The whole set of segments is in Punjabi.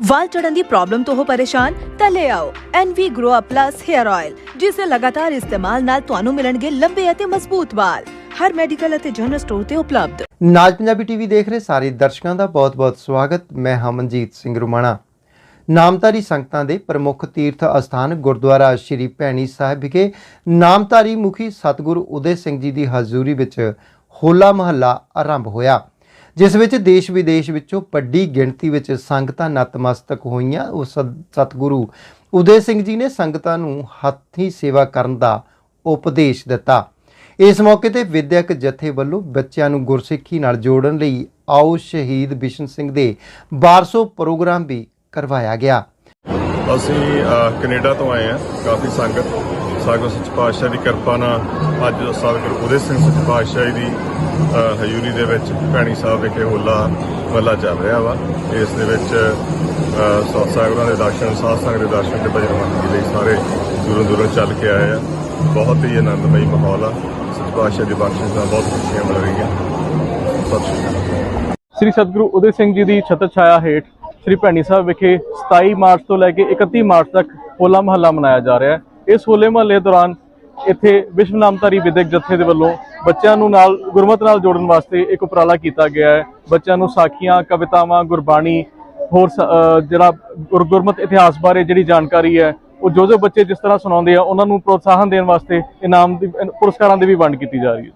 ਵਾਲ ਝੜਨ ਦੀ ਪ੍ਰੋਬਲਮ ਤੋਂ ਹੋ ਪਰੇਸ਼ਾਨ, ਤਾਂ ਲੈ ਆਓ NV Grow Up Plus Hair Oil, ਜਿਸ ਦੇ ਲਗਾਤਾਰ ਇਸਤੇਮਾਲ ਨਾਲ ਤੁਹਾਨੂੰ ਮਿਲਣਗੇ ਲੰਬੇ ਅਤੇ ਮਜ਼ਬੂਤ ਵਾਲ। ਹਰ ਮੈਡੀਕਲ ਅਤੇ ਜਨਰਲ ਸਟੋਰ ਤੇ ਉਪਲਬਧ। ਨਾਜ ਪੰਜਾਬੀ ਟੀਵੀ ਦੇਖ ਰਹੇ ਸਾਰੇ ਦਰਸ਼ਕਾਂ ਦਾ ਬਹੁਤ-ਬਹੁਤ ਸਵਾਗਤ। ਮੈਂ ਹਮਨਜੀਤ ਸਿੰਘ ਰੁਮਾਣਾ। ਨਾਮਧਾਰੀ ਸੰਗਤਾਂ ਦੇ ਪ੍ਰਮੁੱਖ ਤੀਰਥ ਅਸਥਾਨ ਗੁਰਦੁਆਰਾ ਸ਼੍ਰੀ ਭੈਣੀ ਸਾਹਿਬ ਵਿਖੇ ਨਾਮਧਾਰੀ ਮੁਖੀ ਸਤਿਗੁਰੂ ਉਦੇ ਸਿੰਘ ਜੀ ਦੀ ਹਜ਼ੂਰੀ ਵਿੱਚ ਹੋਲਾ ਮਹੱਲਾ ਆਰੰਭ ਹੋਇਆ। ਜਿਸ ਵਿੱਚ ਦੇਸ਼ ਵਿਦੇਸ਼ ਵਿੱਚੋਂ ਵੱਡੀ ਗਿਣਤੀ ਵਿੱਚ ਸੰਗਤਾਂ ਨਤਮਸਤਕ ਹੋਈਆਂ ਉਸ ਸਤਿਗੁਰੂ ਉਦੇ ਸਿੰਘ ਜੀ ਨੇ ਸੰਗਤਾਂ ਨੂੰ ਹੱਥੀਂ ਸੇਵਾ ਕਰਨ ਦਾ ਉਪਦੇਸ਼ ਦਿੱਤਾ। ਇਸ ਮੌਕੇ ਤੇ ਵਿਦਿਅਕ ਜਥੇ ਵੱਲੋਂ ਬੱਚਿਆਂ ਨੂੰ ਗੁਰਸਿੱਖੀ ਨਾਲ ਜੋੜਨ ਲਈ ਆਓ ਸ਼ਹੀਦ ਬਿਸ਼ਨ ਸਿੰਘ ਦੇ 1200 ਪ੍ਰੋਗਰਾਮ ਵੀ ਕਰਵਾਇਆ ਗਿਆ। ਅਸੀਂ ਕੈਨੇਡਾ ਤੋਂ ਆਏ ਹਾਂ, ਕਾਫੀ ਸੰਗਤ ਸਾਗੋ ਸੱਚ ਪਾਤਸ਼ਾਹ ਦੀ ਕਿਰਪਾ ਨਾਲ ਅੱਜ ਸਤਿਗੁਰੂ ਉਦੇ ਸਿੰਘ ਸੱਚ ਪਾਤਸ਼ਾਹ ਜੀ ਦੀ ਅ, ਹਜ਼ੂਰੀ ਦੇ ਵਿੱਚ ਭੈਣੀ ਸਾਹਿਬ ਵਿਖੇ ਹੋਲਾ ਮਹੱਲਾ ਚੱਲ ਰਿਹਾ ਵਾ। ਇਸ ਦੇ ਵਿੱਚ ਸਤ ਸਾਗਰਾਂ ਦੇ ਦਰਸ਼ਨ ਸਾਧ ਸੰਗਤ ਦੇ ਦਰਸ਼ਨ ਤੇ ਭਜਨ ਮੰਡਲੀ ਲਈ ਸਾਰੇ ਦੂਰੋਂ ਦੂਰੋਂ ਚੱਲ ਕੇ ਆਏ ਆ। ਬਹੁਤ ਹੀ ਆਨੰਦਮਈ ਮਾਹੌਲ ਆ। ਸੱਚ ਪਾਤਸ਼ਾਹ ਦੀ ਬਖਸ਼ਿਸ਼ ਨਾਲ ਬਹੁਤ ਖੁਸ਼ੀਆਂ ਮਿਲ ਰਹੀਆਂ। ਸਤਿ ਸ਼੍ਰੀ ਅਕਾਲ। ਸ੍ਰੀ ਸਤਿਗੁਰੂ ਉਦੇ ਸਿੰਘ ਜੀ ਦੀ ਛਤਰ ਛਾਇਆ ਹੇਠ ਸ੍ਰੀ ਭੈਣੀ ਸਾਹਿਬ ਵਿਖੇ 27 ਮਾਰਚ ਤੋਂ ਲੈ ਕੇ 31 ਮਾਰਚ ਤੱਕ ਹੋਲਾ ਮਹੱਲਾ ਮਨਾਇਆ ਜਾ ਰਿਹਾ ਹੈ। ਇਸ ਹੋਲੇ ਮਹੱਲੇ ਦੌਰਾਨ ਇੱਥੇ ਵਿਸ਼ਵ ਨਾਮਧਾਰੀ ਵਿਦਿਅਕ ਜਥੇ ਦੇ ਵੱਲੋਂ ਬੱਚਿਆਂ ਨੂੰ ਨਾਲ ਗੁਰਮਤ ਨਾਲ ਜੋੜਨ ਵਾਸਤੇ ਇੱਕ ਉਪਰਾਲਾ ਕੀਤਾ ਗਿਆ ਹੈ। ਬੱਚਿਆਂ ਨੂੰ ਸਾਖੀਆਂ, ਕਵਿਤਾਵਾਂ, ਗੁਰਬਾਣੀ ਹੋਰ ਜਿਹੜਾ ਗੁਰ- ਗੁਰਮਤ ਇਤਿਹਾਸ ਬਾਰੇ ਜਿਹੜੀ ਜਾਣਕਾਰੀ ਹੈ, ਉਹ ਜੋ ਜੋ ਬੱਚੇ ਜਿਸ ਤਰ੍ਹਾਂ ਸੁਣਾਉਂਦੇ ਆ, ਉਹਨਾਂ ਨੂੰ ਪ੍ਰੋਤਸਾਹਨ ਦੇਣ ਵਾਸਤੇ ਇਨਾਮ ਦੀ ਪੁਰਸਕਾਰਾਂ ਦੀ ਵੀ ਵੰਡ ਕੀਤੀ ਜਾ ਰਹੀ ਹੈ।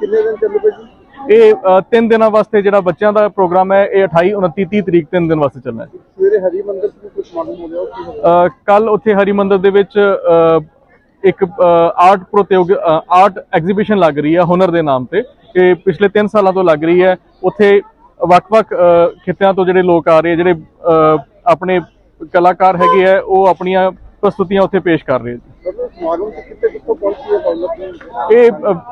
ਕਿੰਨੇ ਦਿਨ ਚੱਲੂਗਾ ਜੀ? ਇਹ ਤਿੰਨ ਦਿਨਾਂ ਵਾਸਤੇ ਜਿਹੜਾ ਬੱਚਿਆਂ ਦਾ ਪ੍ਰੋਗਰਾਮ ਹੈ ਇਹ 28 29 30 ਤਰੀਕ ਤਿੰਨ ਦਿਨ ਵਾਸਤੇ ਚੱਲਣਾ ਹੈ। ਸਵੇਰੇ ਹਰੀ ਮੰਦਰ ਵੀ ਕੁਝ ਮਾਲੂਮ ਹੋ ਹੋਇਆ? ਕੱਲ ਉੱਥੇ ਹਰੀ ਮੰਦਰ ਦੇ ਵਿੱਚ ਇੱਕ ਆਰਟ ਪ੍ਰਤੀਯੋਗ ਆਰਟ ਐਗਜ਼ੀਬਿਸ਼ਨ ਲੱਗ ਰਹੀ ਹੈ ਹੁਨਰ ਦੇ ਨਾਮ ਤੇ। ਇਹ ਪਿਛਲੇ 3 ਸਾਲਾਂ ਤੋਂ ਲੱਗ ਰਹੀ ਹੈ। ਉੱਥੇ ਵੱਖ-ਵੱਖ ਖਿੱਤਿਆਂ ਤੋਂ ਜਿਹੜੇ ਲੋਕ ਆ ਰਹੇ ਜਿਹੜੇ ਆਪਣੇ ਕਲਾਕਾਰ ਹੈਗੇ ਆ ਉਹ ਆਪਣੀਆਂ ਪ੍ਰਸਤੁਤੀਆਂ ਉੱਥੇ ਪੇਸ਼ ਕਰ ਰਹੇ ਜੀ ਇਹ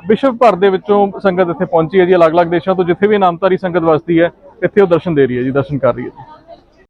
ਵਿਸ਼ਵ ਭਰ ਦੇ ਵਿੱਚੋਂ ਸੰਗਤ ਇੱਥੇ ਪਹੁੰਚੀ ਹੈ ਜੀ। ਅਲੱਗ-ਅਲੱਗ ਦੇਸ਼ਾਂ ਤੋਂ ਜਿੱਥੇ ਵੀ ਨਾਮਧਾਰੀ ਸੰਗਤ ਵਸਦੀ ਹੈ ਇੱਥੇ ਉਹ ਦਰਸ਼ਨ ਦੇ ਰਹੀ ਹੈ ਜੀ ਦਰਸ਼ਨ ਕਰ ਰਹੀ ਹੈ ਜੀ।